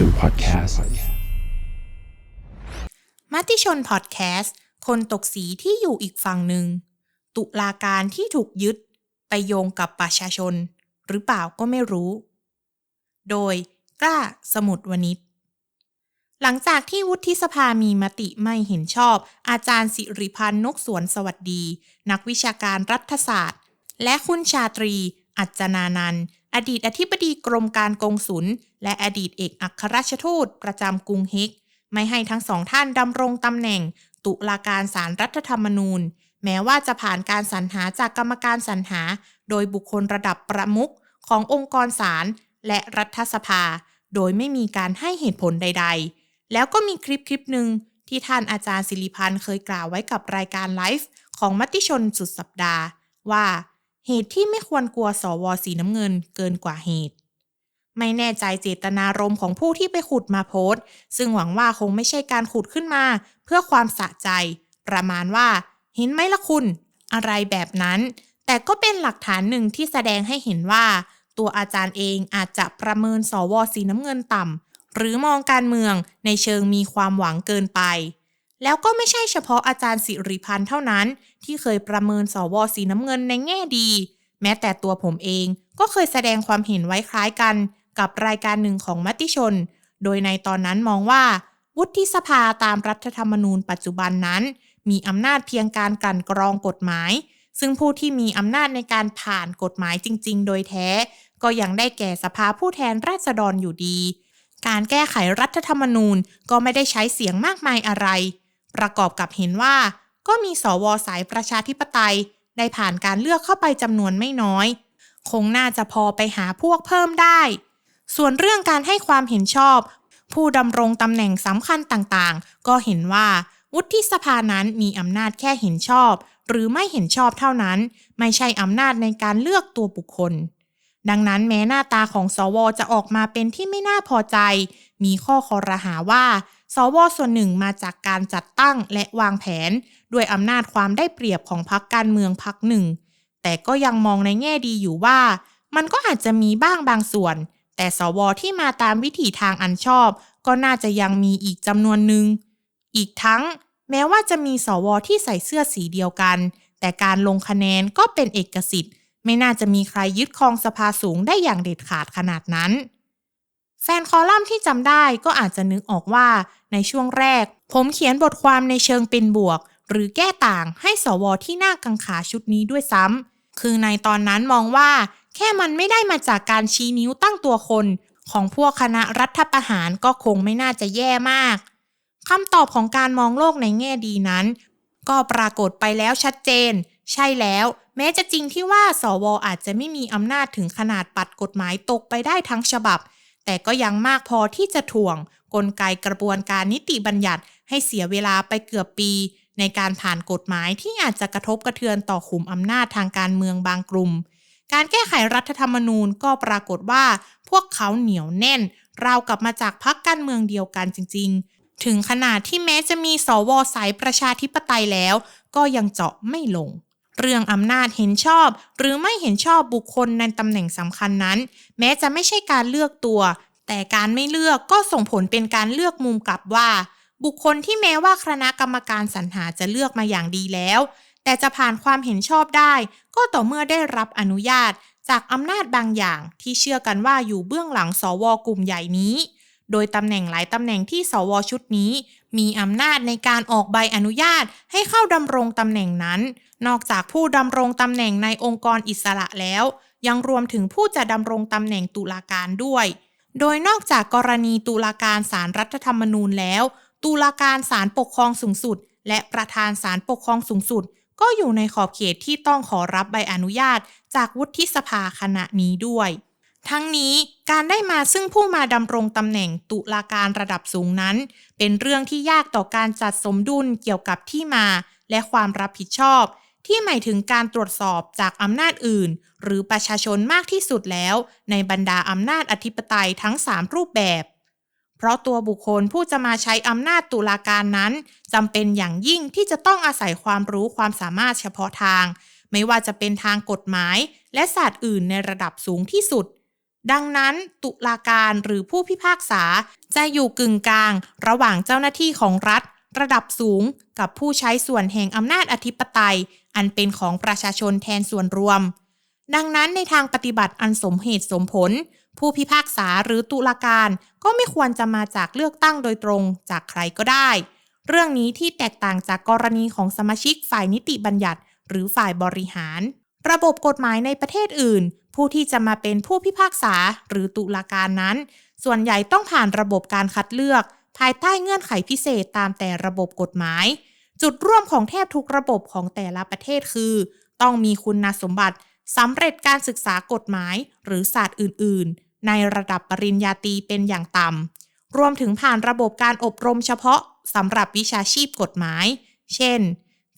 ชนพอดแคสต์มติชนพอดแคสต์ คนตกสีที่อยู่อีกฝั่งหนึ่ง ตุลาการที่ถูกยึด ไปโยงกับประชาชน หรือเปล่าก็ไม่รู้ โดยกล้าสมุดวนิชหลังจากที่วุฒิสภามีมติไม่เห็นชอบ อาจารย์สิริพันธ์นกสวนสวัสดี นักวิชาการรัฐศาสตร์ และคุณชาตรี อัจจนานันท์ อดีตอธิบดีกรมการกงสุล และอดีตเอกอัครราชทูตประจำกรุงเฮกไม่ให้ทั้งสองท่านดำรงตำแหน่ง ตุลาการศาลรรัฐธรรมนูญ แม้ว่าจะผ่านการสรรหาจากกรรมการสรรหา โดยบุคคลระดับประมุขขององค์กรศาลและรัฐสภา โดยไม่มีการให้เหตุผลใด ๆ แล้วก็มีคลิปคลิปหนึ่งที่ท่านอาจารย์ศิริพันธ์เคยกล่าวไว้กับรายการไลฟ์ของมติชนสุดสัปดาห์ว่า เหตุที่ไม่ควรกลัวสวสีน้ำเงินเกินกว่าเหตุ ไม่แน่ใจเจตนารมณ์ของผู้ที่ไปขุดมาโพสต์ ซึ่งหวังว่าคงไม่ใช่การขุดขึ้นมา เพื่อความสะใจ ประมาณว่าเห็นไหมล่ะคุณ อะไรแบบนั้น แต่ก็เป็นหลักฐานหนึ่งที่แสดงให้เห็นว่า ตัวอาจารย์เองอาจจะประเมินสวสีน้ำเงินต่ำหรือมองการเมืองในเชิงมีความหวังเกินไป แล้วก็ไม่ใช่เฉพาะอาจารย์สิริพันธ์เท่านั้น ที่เคยประเมินสวสีน้ำเงินในแง่ดี แม้แต่ตัวผมเองก็เคยแสดงความเห็นไว้คล้ายกัน กับรายการหนึ่งของมติชน โดยในตอนนั้นมองว่า วุฒิสภาตามรัฐธรรมนูญปัจจุบันนั้น มีอำนาจเพียงการกันกรองกฎหมาย ซึ่งผู้ที่มีอำนาจในการผ่านกฎหมายจริง ๆ โดยแท้ ก็ยังได้แก่สภาผู้แทนราษฎรอยู่ดี การแก้ไขรัฐธรรมนูญก็ไม่ได้ใช้เสียงมากมายอะไร ประกอบกับเห็นว่า ก็มีสวสายประชาธิปไตย ได้ผ่านการเลือกเข้าไปจำนวนไม่น้อย คงน่าจะพอไปหาพวกเพิ่มได้ ส่วนเรื่องการให้ความเห็นชอบ ผู้ดำรงตำแหน่งสำคัญต่างๆ ก็เห็นว่าวุฒิสภานั้นมีอำนาจแค่เห็นชอบ หรือไม่เห็นชอบเท่านั้น ไม่ใช่อำนาจในการเลือกตัวบุคคล ดังนั้นแม้หน้าตาของสวจะออกมาเป็นที่ไม่น่าพอใจ มีข้อคอรหาว่า สวส่วนหนึ่งมาจากการจัดตั้งและวางแผน ด้วยอำนาจความได้เปรียบของพรรคการเมืองพรรคหนึ่ง แต่ก็ยังมองในแง่ดีอยู่ว่า มันก็อาจจะมีบ้างบางส่วน แต่สวที่มาตามวิถีทางอันชอบ ก็น่าจะยังมีอีกจำนวนหนึ่ง อีกทั้ง แม้ว่าจะมีสวที่ใส่เสื้อสีเดียวกัน แต่การลงคะแนนก็เป็นเอกสิทธิ์ ไม่น่าจะมีใครยึดครองสภาสูงได้อย่างเด็ดขาดขนาดนั้น แฟนคอลัมน์ที่จำได้ก็อาจจะนึกออกว่า ในช่วงแรก ผมเขียนบทความในเชิงเป็นบวก หรือแก้ต่างให้สวที่น่ากังขาชุดนี้ด้วยซ้ำคือในตอนนั้นมองว่า แค่มันไม่ได้มาจากการชี้นิ้วตั้งตัวคน ของพวกคณะรัฐประหารก็คงไม่น่าจะแย่มากคำตอบของการมองโลกในแง่ดีนั้น ก็ปรากฏไปแล้วชัดเจน ใช่แล้ว แม้จะจริงที่ว่าสวอาจจะไม่มีอำนาจถึงขนาดปัดกฎหมายตกไปได้ทั้งฉบับ แต่ก็ยังมากพอที่จะถ่วง กลไกกระบวนการนิติบัญญัติให้เสียเวลาไปเกือบปี ในการผ่านกฎหมายที่อาจจะกระทบกระเทือนต่อขุมอำนาจทางการเมืองบางกลุ่ม การแก้ไขรัฐธรรมนูญก็ปรากฏว่า พวกเขาเหนียวแน่น ราวกับมาจากพรรคการเมืองเดียวกันจริง ๆ ถึงขนาดที่แม้จะมีสวสายประชาธิปไตยแล้ว ก็ยังเจาะไม่ลง เรื่องอำนาจเห็นชอบ หรือไม่เห็นชอบบุคคลในตำแหน่งสำคัญนั้น แม้จะไม่ใช่การเลือกตัว แต่การไม่เลือกก็ส่งผลเป็นการเลือกมุมกลับว่า บุคคลที่แม้ว่าคณะกรรมการสรรหาจะเลือกมาอย่างดีแล้ว แต่จะผ่านความเห็นชอบได้ ก็ต่อเมื่อได้รับอนุญาต จากอำนาจบางอย่างที่เชื่อกันว่าอยู่เบื้องหลังสวกลุ่มใหญ่นี้ โดยตำแหน่งหลายตำแหน่งที่สวชุดนี้ มีอำนาจในการออกใบอนุญาตให้เข้าดำรงตำแหน่งนั้น นอกจากผู้ดำรงตำแหน่งในองค์กรอิสระแล้ว ยังรวมถึงผู้จะดำรงตำแหน่งตุลาการด้วย โดยนอกจากกรณีตุลาการศารรัฐธรรมนูญแล้ว ตุลาการศาลปกครองสูงสุด และประธานศาลปกครองสูงสุด ก็อยู่ในขอบเขตที่ต้องขอรับใบอนุญาต จากวุฒิสภาคณะนี้ด้วย ทั้งนี้การได้มาซึ่งผู้มาดำรงตำแหน่งตุลาการระดับสูงนั้น เป็นเรื่องที่ยากต่อการจัดสมดุลเกี่ยวกับที่มา และความรับผิดชอบ ที่หมายถึงการตรวจสอบจากอำนาจอื่น หรือประชาชนมากที่สุดแล้ว ในบรรดาอำนาจอธิปไตยทั้ง 3 รูปแบบ เพราะตัวบุคคลผู้จะมาใช้อำนาจตุลาการนั้นจำเป็นอย่างยิ่งที่จะต้องอาศัยความรู้ความสามารถเฉพาะทาง ไม่ว่าจะเป็นทางกฎหมาย และศาสตร์อื่นในระดับสูงที่สุด ดังนั้นตุลาการหรือผู้พิพากษาจะอยู่กึ่งกลาง ระหว่างเจ้าหน้าที่ของรัฐ ระดับสูง กับผู้ใช้ส่วนแห่งอำนาจอธิปไตย อันเป็นของประชาชนแทนส่วนรวม ดังนั้นในทางปฏิบัติอันสมเหตุสมผล ผู้พิพากษาหรือตุลาการก็ไม่ควรจะมาจากเลือกตั้งโดยตรงจากใครก็ได้ เรื่องนี้ที่แตกต่างจากกรณีของสมาชิกฝ่ายนิติบัญญัติ หรือฝ่ายบริหาร ระบบกฎหมายในประเทศอื่น ผู้ที่จะมาเป็นผู้พิพากษาหรือตุลาการนั้น ส่วนใหญ่ต้องผ่านระบบการคัดเลือก ภายใต้เงื่อนไขพิเศษตามแต่ระบบกฎหมาย จุดร่วมของแทบทุกระบบของแต่ละประเทศคือ ต้องมีคุณสมบัติสำเร็จการศึกษากฎหมายหรือศาสตร์อื่น ๆ ในระดับปริญญาตรีเป็นอย่างต่ำรวมถึงผ่านระบบการอบรมเฉพาะสำหรับวิชาชีพกฎหมาย เช่น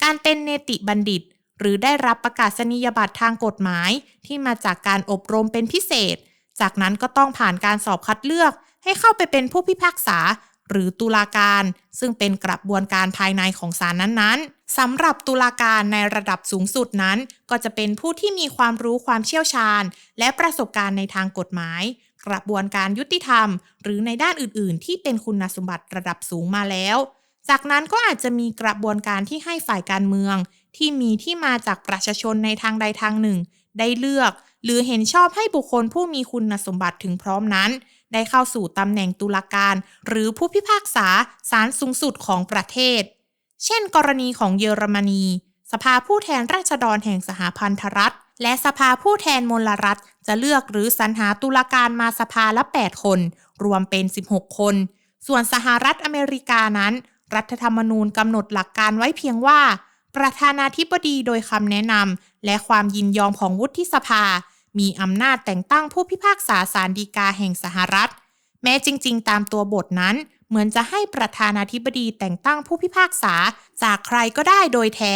การเป็นเนติบัณฑิต หรือได้รับประกาศนียบัตรทางกฎหมายที่มาจากการอบรมเป็นพิเศษ จากนั้นก็ต้องผ่านการสอบคัดเลือก ให้เข้าไปเป็นผู้พิพากษา หรือตุลาการ ซึ่งเป็นกระบวนการภายในของศาลนั้นๆสำหรับตุลาการในระดับสูงสุดนั้น ก็จะเป็นผู้ที่มีความรู้ความเชี่ยวชาญ และประสบการณ์ในทางกฎหมาย กระบวนการยุติธรรม หรือในด้านอื่น ๆ ที่เป็นคุณสมบัติระดับสูงมาแล้วจากนั้นก็อาจจะมีกระบวนการที่ให้ฝ่ายการเมือง ที่มีที่มาจากประชาชนในทางใดทางหนึ่ง ได้เลือก หรือเห็นชอบให้บุคคลผู้มีคุณสมบัติถึงพร้อมนั้น ได้เข้าสู่ตำแหน่งตุลาการ หรือผู้พิพากษาศาลสูงสุดของประเทศ เช่น กรณีของเยอรมนี สภาผู้แทนราษฎรแห่งสหพันธรัฐ และสภาผู้แทนมลรัฐ จะเลือกหรือสรรหาตุลาการมาสภาละ 8 คน รวมเป็น 16 คน ส่วนสหรัฐอเมริกานั้น รัฐธรรมนูญกำหนดหลักการไว้เพียงว่า ประธานาธิบดีโดยคำแนะนำและความยินยอมของวุฒิสภา มีอำนาจแต่งตั้งผู้พิพากษาศาลฎีกาแห่งสหรัฐ แม้จริงๆ ตามตัวบทนั้น เหมือนจะให้ประธานาธิบดีแต่งตั้งผู้พิพากษาจากใครก็ได้โดยแท้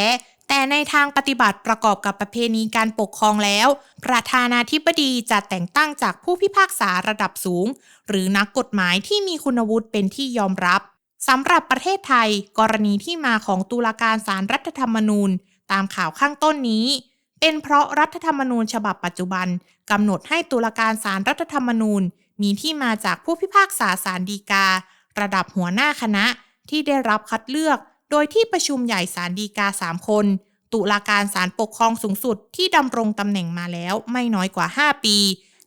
แต่ในทางปฏิบัติประกอบกับประเพณีการปกครองแล้ว ประธานาธิบดีจะแต่งตั้งจากผู้พิพากษาระดับสูง หรือนักกฎหมายที่มีคุณวุฒิเป็นที่ยอมรับ สำหรับประเทศไทย กรณีที่มาของตุลาการศารรัฐธรรมนูญ ตามข่าวข้างต้นนี้ เป็นเพราะรัฐธรรมนูญฉบับปัจจุบันกำหนดให้ตุลาการศารรัฐธรรมนูญ มีที่มาจากผู้พิพากษาศาลฎีกา ระดับหัวหน้าคณะที่ได้รับคัดเลือก โดยที่ประชุมใหญ่ศาลฎีกา 3 คน ตุลาการศาลปกครองสูงสุดที่ดำรงตำแหน่งมาแล้วไม่น้อยกว่า 5 ปี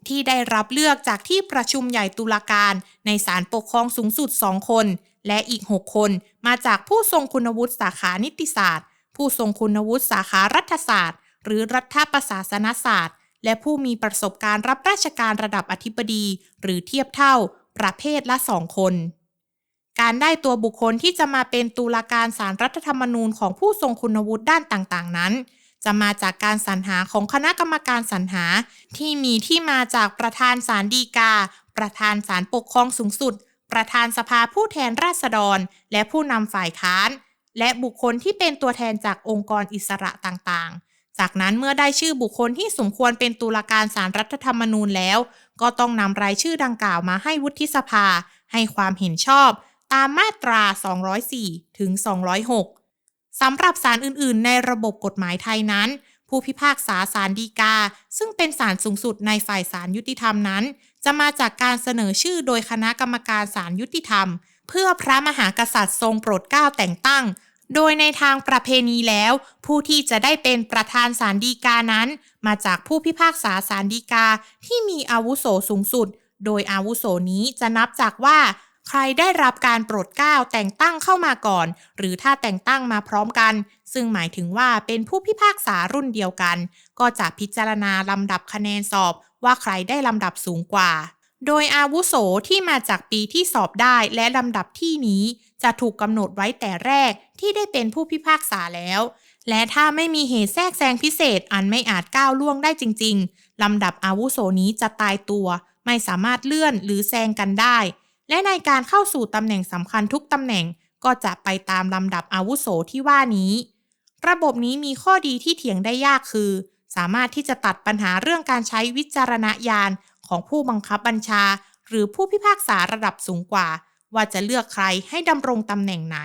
ที่ได้รับเลือกจากที่ประชุมใหญ่ตุลาการในศาลปกครองสูงสุด 2 คน และอีก 6 คนมาจากผู้ทรงคุณวุฒิสาขานิติศาสตร์ ผู้ทรงคุณวุฒิสาขารัฐศาสตร์ หรือรัฐประศาสนศาสตร์ และผู้มีประสบการณ์รับราชการระดับอธิบดี หรือเทียบเท่า ประเภทละสองคน การได้ตัวบุคคลที่จะมาเป็นตุลาการศารรัฐธรรมนูญของผู้ทรงคุณวุฒิด้านต่างๆ นั้นจะมาจากการสรรหาของคณะกรรมการสรรหา ที่มีที่มาจากประธานศาลฎีกา ประธานศาลปกครองสูงสุด ประธานสภาผู้แทนราษฎร และผู้นำฝ่ายค้าน และบุคคลที่เป็นตัวแทนจากองค์กรอิสระต่างๆ จากนั้นเมื่อได้ชื่อบุคคลที่สมควรเป็นตุลาการศารรัฐธรรมนูญแล้ว ก็ต้องนำรายชื่อดังกล่าวมาให้วุฒิสภา ให้ความเห็นชอบ ตามมาตรา 204 ถึง 206สำหรับศาลอื่นๆ ในระบบกฎหมายไทยนั้น ผู้พิพากษาศาลฎีกา ซึ่งเป็นศาลสูงสุดในฝ่ายศาลยุติธรรมนั้น จะมาจากการเสนอชื่อโดยคณะกรรมการศาลยุติธรรม เพื่อพระมหากษัตริย์ทรงโปรดเกล้าแต่งตั้ง โดยในทางประเพณีแล้ว ผู้ที่จะได้เป็นประธานศาลฎีกานั้น มาจากผู้พิพากษาศาลฎีกาที่มีอาวุโสสูงสุด โดยอาวุโสนี้จะนับจากว่า ใครได้รับการโปรดเกล้าแต่งตั้งเข้ามาก่อน หรือถ้าแต่งตั้งมาพร้อมกัน ซึ่งหมายถึงว่าเป็นผู้พิพากษารุ่นเดียวกัน ก็จะพิจารณาลำดับคะแนนสอบว่าใครได้ลำดับสูงกว่า โดยอาวุโสที่มาจากปีที่สอบได้และลำดับที่นี้ จะถูกกำหนดไว้แต่แรกที่ได้เป็นผู้พิพากษาแล้ว และถ้าไม่มีเหตุแทรกแซงพิเศษอันไม่อาจก้าวล่วงได้จริง ๆลำดับอาวุโสนี้จะตายตัว ไม่สามารถเลื่อนหรือแซงกันได้ และในการเข้าสู่ตำแหน่งสำคัญทุกตำแหน่งก็จะไปตามลำดับอาวุโสที่ว่านี้ ระบบนี้มีข้อดีที่เถียงได้ยากคือ สามารถที่จะตัดปัญหาเรื่องการใช้วิจารณญาณของผู้บังคับบัญชา หรือผู้พิพากษาระดับสูงกว่า ว่าจะเลือกใครให้ดำรงตำแหน่งไหน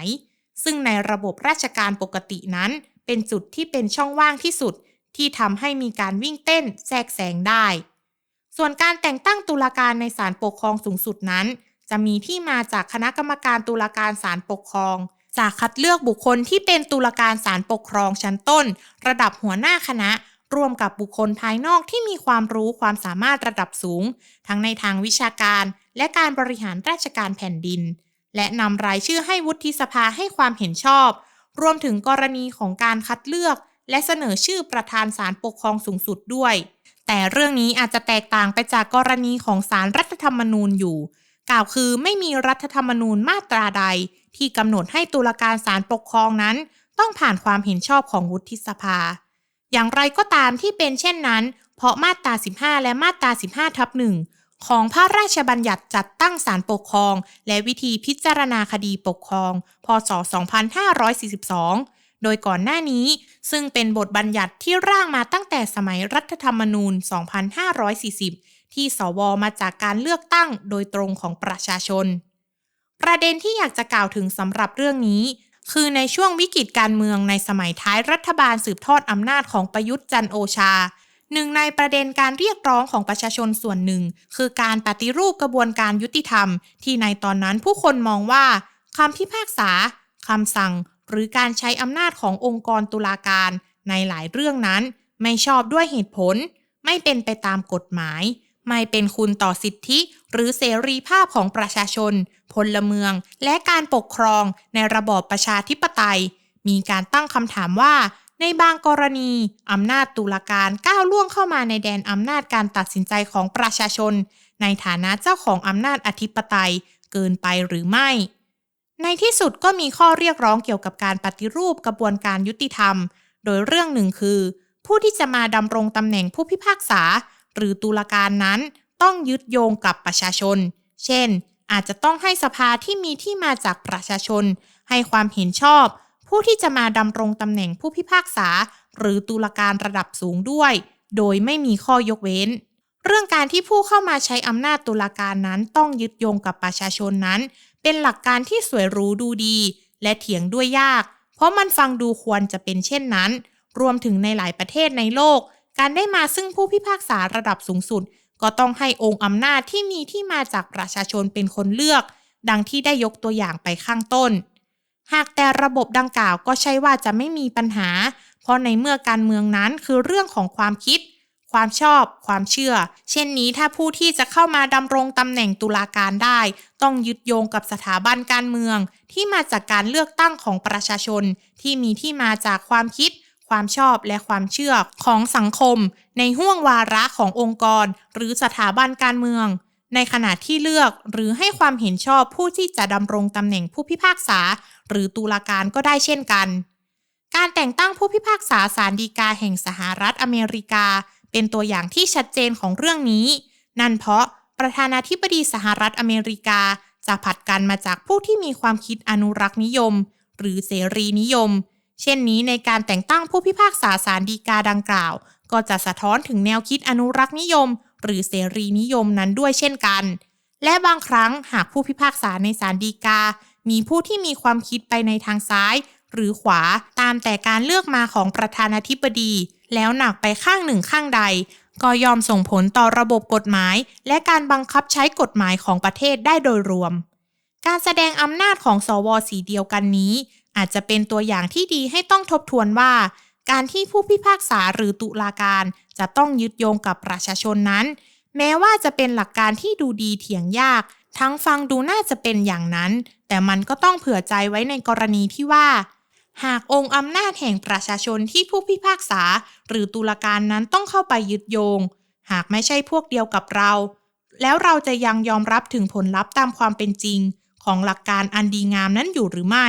ซึ่งในระบบราชการปกตินั้น เป็นจุดที่เป็นช่องว่างที่สุด ที่ทำให้มีการวิ่งเต้นแทรกแซงได้สส่วนการแต่งตั้งตุลาการในศาลปกครองสูงสุดนั้น จะมีที่มาจากคณะกรรมการตุลาการศาลปกครอง จากคัดเลือกบุคคลที่เป็นตุลาการศาลปกครองชั้นต้น ระดับหัวหน้าคณะร่วมกับบุคคลภายนอกที่มีความรู้ความสามารถระดับสูง ทั้งในทางวิชาการ และการบริหารราชการแผ่นดิน และนำรายชื่อให้วุฒิสภาให้ความเห็นชอบ รวมถึงกรณีของการคัดเลือก และเสนอชื่อประธานศาลปกครองสูงสุดด้วย แต่เรื่องนี้อาจจะแตกต่างไปจากกรณีของศาลรัฐธรรมนูญอยู่ กล่าวคือไม่มีรัฐธรรมนูญมาตราใด ที่กำหนดให้ตุลาการศาลปกครองนั้น ต้องผ่านความเห็นชอบของวุฒิสภา อย่างไรก็ตามที่เป็นเช่นนั้น เพราะมาตรา 15 และมาตรา 15ทับหนึ่งของพระราชบัญญัติจัดตั้งศาลปกครอง และวิธีพิจารณาคดีปกครอง พศ 2542 โดยก่อนหน้านี้ ซึ่งเป็นบทบัญญัติที่ร่างมาตั้งแต่สมัยรัฐธรรมนูญ 2540 ที่สวมาจากการเลือกตั้งโดยตรงของประชาชน ประเด็นที่อยากจะกล่าวถึงสำหรับเรื่องนี้ คือในช่วงวิกฤตการเมืองในสมัยท้ายรัฐบาลสืบทอดอำนาจของประยุทธ์จันโอชา หนึ่งในประเด็นการเรียกร้องของประชาชนส่วนหนึ่ง คือการปฏิรูปกระบวนการยุติธรรม ที่ในตอนนั้นผู้คนมองว่าคำพิพากษาคำสั่ง หรือการใช้อำนาจขององค์กรตุลาการ ในหลายเรื่องนั้น ไม่ชอบด้วยเหตุผล ไม่เป็นไปตามกฎหมาย ไม่เป็นคุณต่อสิทธิ หรือเสรีภาพของประชาชน พลเมือง และการปกครองในระบอบประชาธิปไตย มีการตั้งคำถามว่า ในบางกรณีอำนาจตุลาการก้าวล่วงเข้ามาในแดนอำนาจการตัดสินใจของประชาชน ในฐานะเจ้าของอำนาจอธิปไตย เกินไปหรือไม่ ในที่สุดก็มีข้อเรียกร้องเกี่ยวกับการปฏิรูปกระบวนการยุติธรรม โดยเรื่องหนึ่งคือ ผู้ที่จะมาดำรงตำแหน่งผู้พิพากษา หรือตุลาการนั้นต้องยึดโยงกับประชาชน เช่น อาจจะต้องให้สภาที่มีที่มาจากประชาชน ให้ความเห็นชอบ ผู้ที่จะมาดำรงตำแหน่งผู้พิพากษา หรือตุลาการระดับสูงด้วย โดยไม่มีข้อยกเว้น เรื่องการที่ผู้เข้ามาใช้อำนาจตุลาการนั้นต้องยึดโยงกับประชาชนนั้น เป็นหลักการที่สวยหรูดูดี และเถียงด้วยยาก เพราะมันฟังดูควรจะเป็นเช่นนั้น รวมถึงในหลายประเทศในโลก การได้มาซึ่งผู้พิพากษาระดับสูงสุด ก็ต้องให้องค์อำนาจที่มีที่มาจากประชาชนเป็นคนเลือก ดังที่ได้ยกตัวอย่างไปข้างต้น หากแต่ระบบดังกล่าวก็ใช่ว่าจะไม่มีปัญหา เพราะในเมื่อการเมืองนั้นคือเรื่องของความคิด ความชอบ ความเชื่อ เช่นนี้ถ้าผู้ที่จะเข้ามาดำรงตำแหน่งตุลาการได้ ต้องยึดโยงกับสถาบันการเมือง ที่มาจากการเลือกตั้งของประชาชน ที่มีที่มาจากความคิด ความชอบและความเชื่อของสังคม ในห่วงวาระขององค์กร หรือสถาบันการเมือง ในขณะที่เลือกหรือให้ความเห็นชอบผู้ที่จะดำรงตำแหน่งผู้พิพากษา หรือตุลาการก็ได้เช่นกัน การแต่งตั้งผู้พิพากษาศาลฎีกาแห่งสหรัฐอเมริกา เป็นตัวอย่างที่ชัดเจนของเรื่องนี้ นั่นเพราะประธานาธิบดีสหรัฐอเมริกาจะผัดกันมาจากผู้ที่มีความคิดอนุรักษ์นิยม หรือเสรีนิยม เช่นนี้ในการแต่งตั้งผู้พิพากษาศาลฎีกาดังกล่าว ก็จะสะท้อนถึงแนวคิดอนุรักษ์นิยม หรือเสรีนิยมนั้นด้วยเช่นกัน และบางครั้งหากผู้พิพากษาในศาลฎีกา มีผู้ที่มีความคิดไปในทางซ้าย หรือขวาตามแต่การเลือกมาของประธานาธิบดี แล้วหนักไปข้างหนึ่งข้างใด ก็ยอมส่งผลต่อระบบกฎหมาย และการบังคับใช้กฎหมายของประเทศได้โดยรวม การแสดงอำนาจของสวสีเดียวกันนี้ อาจจะเป็นตัวอย่างที่ดีให้ต้องทบทวนว่า การที่ผู้พิพากษาหรือตุลาการ จะต้องยึดโยงกับประชาชนนั้น แม้ว่าจะเป็นหลักการที่ดูดีเถียงยาก ทั้งฟังดูน่าจะเป็นอย่างนั้น แต่มันก็ต้องเผื่อใจไว้ในกรณีที่ว่า หากองค์อำนาจแห่งประชาชนที่ผู้พิพากษา หรือตุลาการนั้นต้องเข้าไปยึดโยง หากไม่ใช่พวกเดียวกับเรา แล้วเราจะยังยอมรับถึงผลลัพธ์ตามความเป็นจริง ของหลักการอันดีงามนั้นอยู่หรือไม่